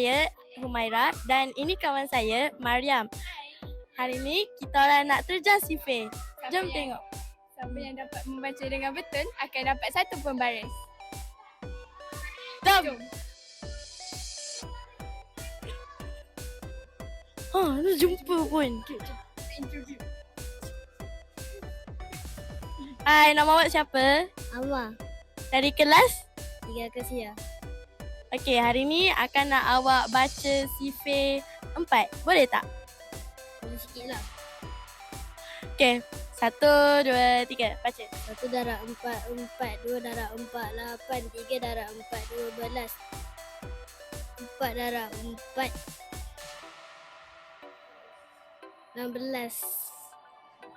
saya Humaira dan ini kawan saya Mariam. Hari ni kita orang nak terjah sifir. Jom yang, tengok. Siapa yang dapat membaca dengan betul akan dapat satu pembaris. Jom. Jom. Ha, lu jumpa pun. Interview. Hai, nama awak siapa? Awa, Dari kelas? tiga kesia. Okey, hari ni akan nak awak baca sifir empat. Boleh tak? Boleh sikit lah. Okey, satu, dua, tiga. Baca. Satu darab empat, empat, dua darab empat, lapan, tiga darab empat, dua belas. Empat darab empat. Enam belas.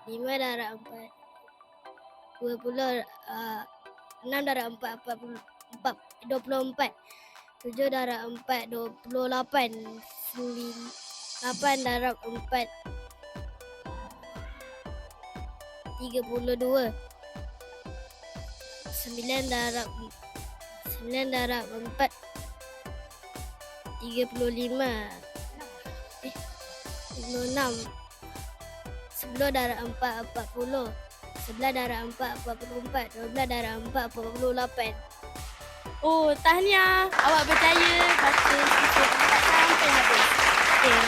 Lima darab empat. Dua puluh. Uh, enam darab empat, empat puluh. Empat, dua puluh empat. Tujuh darab empat, dua puluh lapan. Sembilan. Lapan darab empat. Tiga puluh dua. Sembilan darab Sembilan darab empat Tiga puluh lima Eh Tiga puluh enam darab empat Empat puluh Sebelah darab empat Empat puluh empat Dua belah darab empat Empat puluh lapan Oh, tahniah. Awak berjaya baca sifir empat sampai habis. Okey.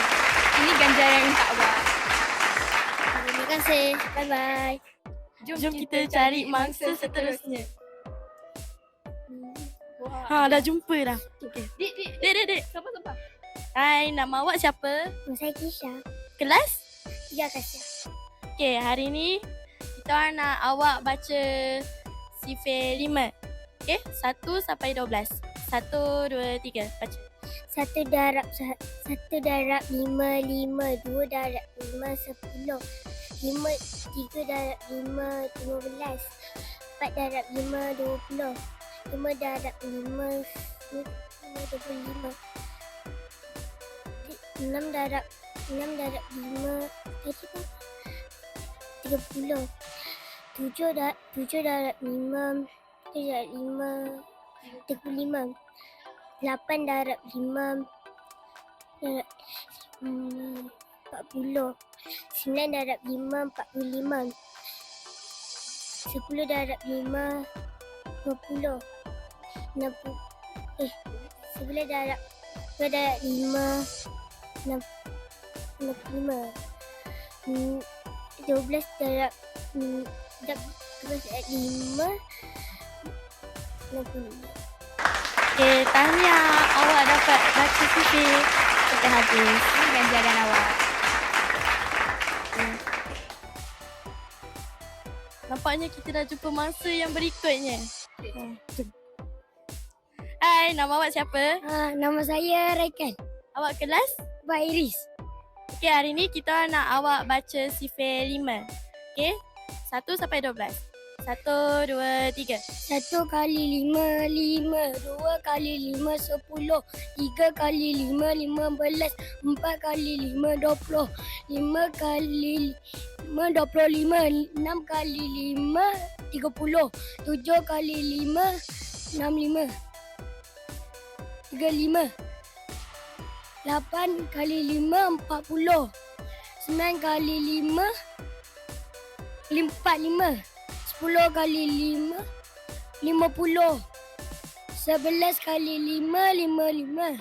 Ini ganjaran untuk awak. Terima kasih Bye bye Jom kita cari mangsa seterusnya. Ha, dah jumpa dah. Okey. Dik, dik, Dek, dek, dek. Siapa, siapa? Hai, nama awak siapa? Nama saya Kisha Kelas? Tiga kasih Okey, hari ni kita nak awak baca sifir lima. Okey, satu sampai dua belas. Satu, dua, tiga. Baca. Satu darab sa- satu darab lima lima dua darab lima sepuluh lima tiga darab lima lima belas empat darab lima dua puluh lima darab lima su- lima dua puluh lima Ti- enam darab enam darab lima tadi apa tiga puluh tujuh darab tujuh darab lima tujuh darab lima. Tiga puluh lima. Lapan darab lima. Darab lima. Empat puluh. Sembilan darab lima. Empat puluh lima. Sepuluh darab lima. Dua puluh. Enam puluh. Eh. Sebelah darab. Sebelah darab lima. Enam puluh. 65 12 darab 12 darab 5 Okay, tahniah awak dapat baca sisi sampai habis. Ini ganjaran awak. Hmm. Nampaknya kita dah jumpa masa yang berikutnya. Hmm. Hai, nama awak siapa? Uh, nama saya Raikan. Awak kelas? Abang Iris. Okey, hari ni kita nak awak baca sifir lima. Okey, satu sampai dua belas. Satu, dua, tiga. Satu kali lima, lima. Dua kali lima, sepuluh. Tiga kali lima, lima belas. Empat kali lima, dua puluh. Lima kali lima, dua puluh lima. Enam kali lima, tiga puluh. Tujuh kali lima, enam lima. Tiga lima. Lapan kali lima, empat puluh. Sembilan kali lima, empat lima. Sepuluh kali lima, lima puluh. Sebelas kali lima, lima lima.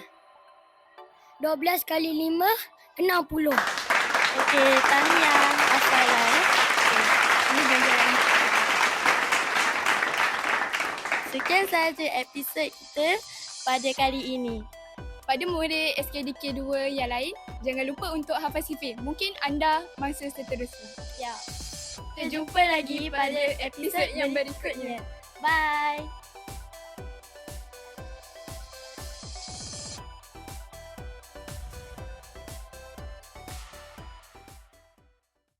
Dua belas kali lima, enam puluh. Okey, tahniah. Ini ganjaran. Sekian sahaja episod kita pada kali ini. Pada murid SKDK 2 yang lain, jangan lupa untuk hafal sifir. Mungkin anda mangsa seterusnya. Ya. Kita jumpa lagi pada episod yang berikutnya. Bye.